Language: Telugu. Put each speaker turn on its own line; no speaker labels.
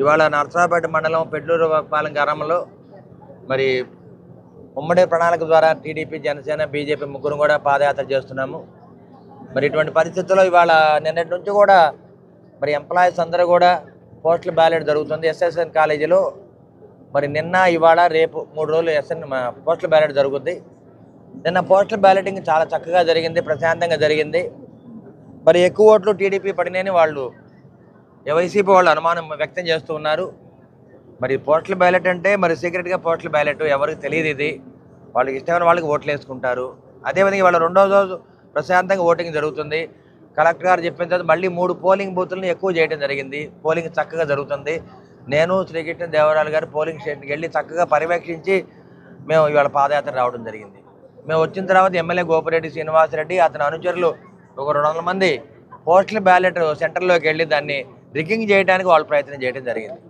ఇవాళ నర్సరాపేట మండలం పెడ్లూరు పాలెం గ్రామంలో మరి ఉమ్మడి ప్రణాళిక ద్వారా టీడీపీ జనసేన బీజేపీ ముగ్గురు కూడా పాదయాత్ర చేస్తున్నాము. మరి ఇటువంటి పరిస్థితుల్లో ఇవాళ నిన్నటి నుంచి కూడా మరి ఎంప్లాయీస్ అందరూ కూడా పోస్టల్ బ్యాలెట్ జరుగుతుంది. ఎస్ఎస్ఎన్ కాలేజీలో మరి నిన్న ఇవాళ రేపు మూడు రోజులు ఎస్ఎన్ పోస్టల్ బ్యాలెట్ జరుగుద్ది. నిన్న పోస్టల్ బ్యాలెటింగ్ చాలా చక్కగా జరిగింది ప్రశాంతంగా జరిగింది. మరి ఎక్కువ ఓట్లు టీడీపీ పడినని వాళ్ళు వైసీపీ వాళ్ళు అనుమానం వ్యక్తం చేస్తూ ఉన్నారు. మరి పోస్టల్ బ్యాలెట్ అంటే మరి సీక్రెట్గా పోస్టల్ బ్యాలెట్ ఎవరికి తెలియదు ఇది. వాళ్ళకి ఇష్టమైన వాళ్ళకి ఓట్లు వేసుకుంటారు. అదేవిధంగా వాళ్ళ రెండో రోజు ప్రశాంతంగా ఓటింగ్ జరుగుతుంది. కలెక్టర్ గారు చెప్పిన తర్వాత మళ్ళీ మూడు పోలింగ్ బూతులను ఎక్కువ చేయడం జరిగింది. పోలింగ్ చక్కగా జరుగుతుంది. నేను శ్రీకృష్ణ దేవరాలు గారు పోలింగ్ స్టేషన్కి వెళ్ళి చక్కగా పర్యవేక్షించి మేము ఇవాళ పాదయాత్ర రావడం జరిగింది. మేము వచ్చిన తర్వాత ఎమ్మెల్యే గోపిరెడ్డి శ్రీనివాసరెడ్డి అతని అనుచరులు ఒక రెండు వందల మంది పోస్టల్ బ్యాలెట్ సెంటర్లోకి వెళ్ళి దాన్ని రిగ్గింగ్ చేయడానికి వాళ్ళు ప్రయత్నం చేయడం జరిగింది.